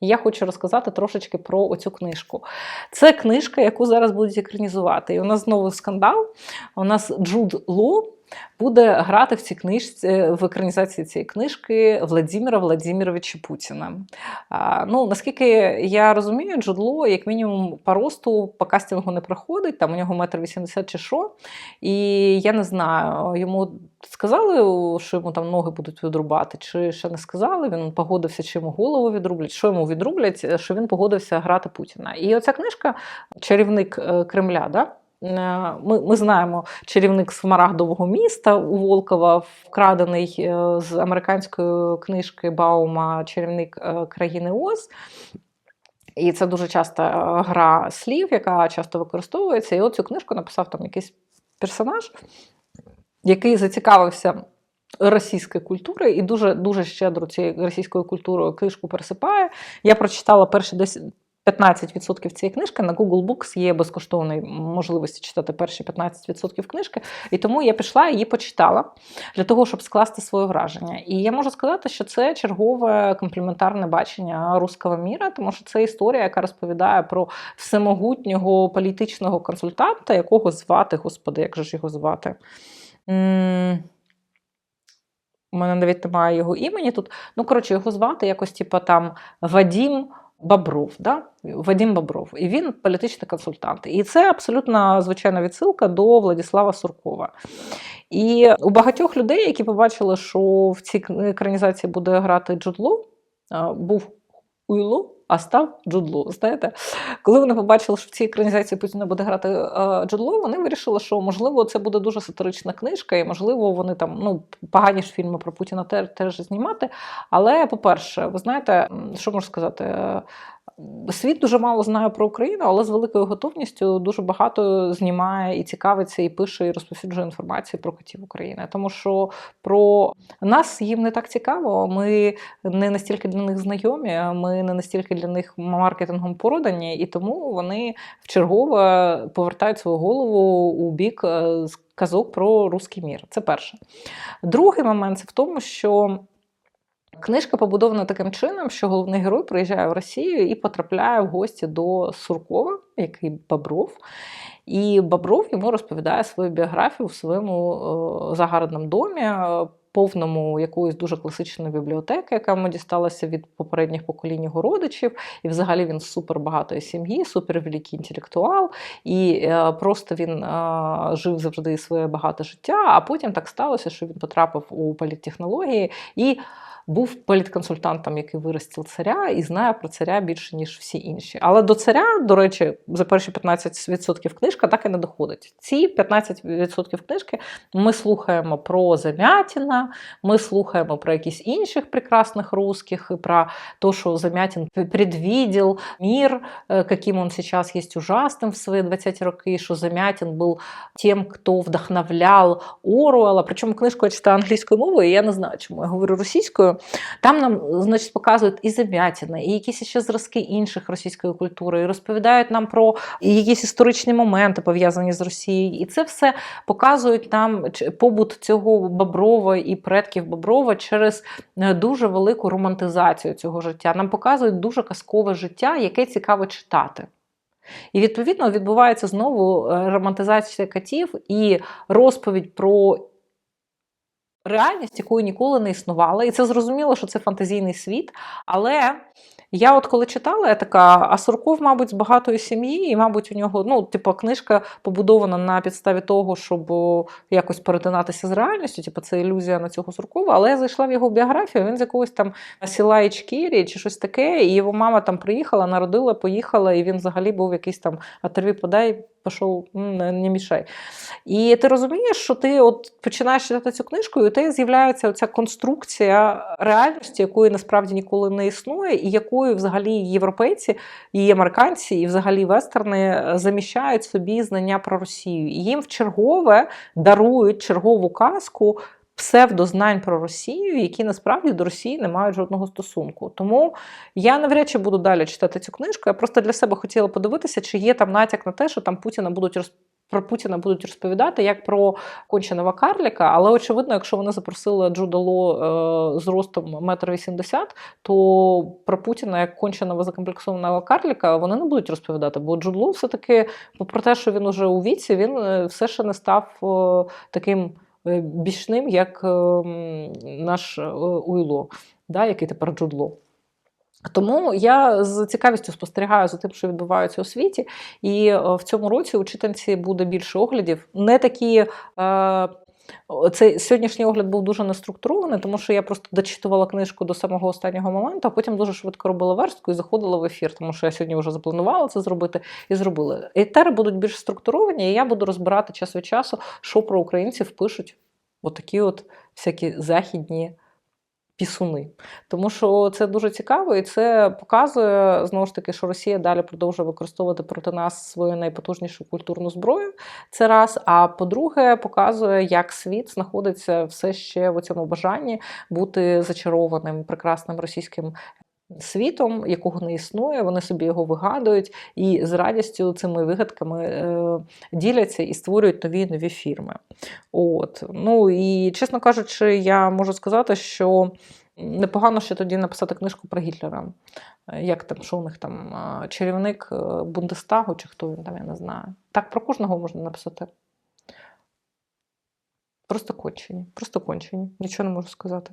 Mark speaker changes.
Speaker 1: Я хочу розказати трошечки про оцю книжку. Це книжка, яку зараз будуть екранізувати. І у нас знову скандал. У нас Джуд Ло буде грати в цій книжці в екранізації цієї книжки Владимира Владимировича Путіна. Ну, наскільки я розумію, Джудло, як мінімум, по росту по кастингу не проходить, там у нього метр вісімдесят чи що. І я не знаю, йому сказали, що йому там ноги будуть відрубати, чи ще не сказали. Він погодився, чи йому голову відрублять, що йому відрублять, що він погодився грати Путіна. І оця книжка Чарівник е, Кремля. да? Е, ми ми знаємо чарівник Смарагдового міста у Волкова, вкрадений е, з американської книжки Баума Чарівник е, країни Оз. І це дуже часто гра слів, яка часто використовується. І оцю книжку написав там якийсь персонаж, який зацікавився російською культурою і дуже дуже щедро цією російською культурою книжку пересипає. Я прочитала перші 10, 15% цієї книжки на Google Books є безкоштовної можливості читати перші 15% книжки. І тому я пішла її почитала для того, щоб скласти своє враження. І я можу сказати, що це чергове компліментарне бачення руского міра, тому що це історія, яка розповідає про всемогутнього політичного консультанта, якого звати, господи, як же ж його звати? У мене навіть немає його імені тут. Ну, коротше, його звати якось, типу, там Вадім Бобров, да? Вадим Бобров, і він політичний консультант. І це абсолютно звичайна відсилка до Владислава Суркова. І у багатьох людей, які побачили, що в цій екранізації буде грати Джудло, був Уйло, а став Джудло. Знаєте, коли вони побачили, що в цій екранізації Путіна буде грати Джудло, вони вирішили, що можливо це буде дуже сатирична книжка, і можливо вони там ну погані ж фільми про Путіна теж, теж знімати. Але, по-перше, ви знаєте, що можу сказати? Світ дуже мало знає про Україну, але з великою готовністю дуже багато знімає і цікавиться, і пише, і розповсюджує інформацію про котів України. Тому що про нас їм не так цікаво. Ми не настільки для них знайомі, ми не настільки для них маркетингом продані, і тому вони вчергово повертають свою голову у бік е, казок про русський мір. Це перше. Другий момент це в тому, що. Книжка побудована таким чином, що головний герой приїжджає в Росію і потрапляє в гості до Суркова, який Бобров. І Бобров йому розповідає свою біографію в своєму е, загородному домі, е, повному якоїсь дуже класичної бібліотеки, яка йому дісталася від попередніх поколінь його родичів. І взагалі він з супербагатої сім'ї, супервеликий інтелектуал. І е, просто він жив завжди своє багате життя. А потім так сталося, що він потрапив у політтехнології і був політконсультантом, який виростив царя, і знає про царя більше, ніж всі інші. Але до царя, до речі, за перші 15% книжка так і не доходить. Ці 15% книжки ми слухаємо про Замятіна, ми слухаємо про якісь інших прекрасних русських, і про те, що Замятін предвидел мир, е, яким він зараз є ужасним в свої 20 роки, що Замятін був тим, хто вдохновляв Оруела. Причому книжку я читаю англійською мовою, і я не знаю, чому я говорю російською. Там нам значить, показують і Замятіна, і якісь ще зразки інших російської культури, і розповідають нам про якісь історичні моменти пов'язані з Росією. І це все показують нам побут цього Боброва і предків Боброва через е, дуже велику романтизацію цього життя. Нам показують дуже казкове життя, яке цікаво читати. І відповідно відбувається знову е, романтизація котів і розповідь про реальність, якої ніколи не існувала. І це зрозуміло, що це фантазійний світ. Але я, от коли читала, я така, а Сурков, мабуть, з багатої сім'ї, і, мабуть, у нього ну, типу, книжка побудована на підставі того, щоб якось перетинатися з реальністю. Типу, це ілюзія на цього Суркова. Але я зайшла в його біографію. Він з якогось там села Ічкірі чи щось таке. І його мама там приїхала, народила, поїхала, і він взагалі був якийсь там «А подай пішов, не, не мішай. І ти розумієш, що ти от починаєш читати цю книжку, і у тебе з'являється оця конструкція реальності, якої насправді ніколи не існує, і якою взагалі європейці, і американці, і взагалі вестерни заміщають собі знання про Росію. І їм в чергове дарують чергову казку псевдознань про Росію, які насправді до Росії не мають жодного стосунку. Тому я навряд чи буду далі читати цю книжку. Я просто для себе хотіла подивитися, чи є там натяк на те, що там Путіна будуть про Путіна будуть розповідати як про конченого карліка, але очевидно, якщо вони запросили Джудало е, з ростом 1,80 м, то про Путіна як конченого закомплексованого карліка вони не будуть розповідати, бо Джудло все-таки, попри те, що він уже у віці, він е, все ще не став е, таким бічним, як е, наш е, Уйло, да, який тепер Джудло. Тому я з цікавістю спостерігаю за тим, що відбувається у світі, і е, в цьому році у читанці буде більше оглядів. Не такі. Е, цей сьогоднішній огляд був дуже неструктурований, тому що я просто дочитувала книжку до самого останнього моменту, а потім дуже швидко робила верстку і заходила в ефір, тому що я сьогодні вже запланувала це зробити і зробила. Етери будуть більш структуровані, і я буду розбирати час від часу, що про українців пишуть отакі от всякі західні пісуни. Тому що це дуже цікаво, і це показує знову ж таки, що Росія далі продовжує використовувати проти нас свою найпотужнішу культурну зброю. Це раз. А по-друге, показує, як світ знаходиться все ще в цьому бажанні бути зачарованим прекрасним російським. Світом, якого не існує, вони собі його вигадують і з радістю цими вигадками е, діляться і створюють нові нові фірми. От. Ну і чесно кажучи, я можу сказати, що непогано ще тоді написати книжку про Гітлера. Як там, що у них там, е, чарівник е, Бундестагу, чи хто він там, я не знаю. Так про кожного можна написати. Просто кончені, просто кончені, нічого не можу сказати.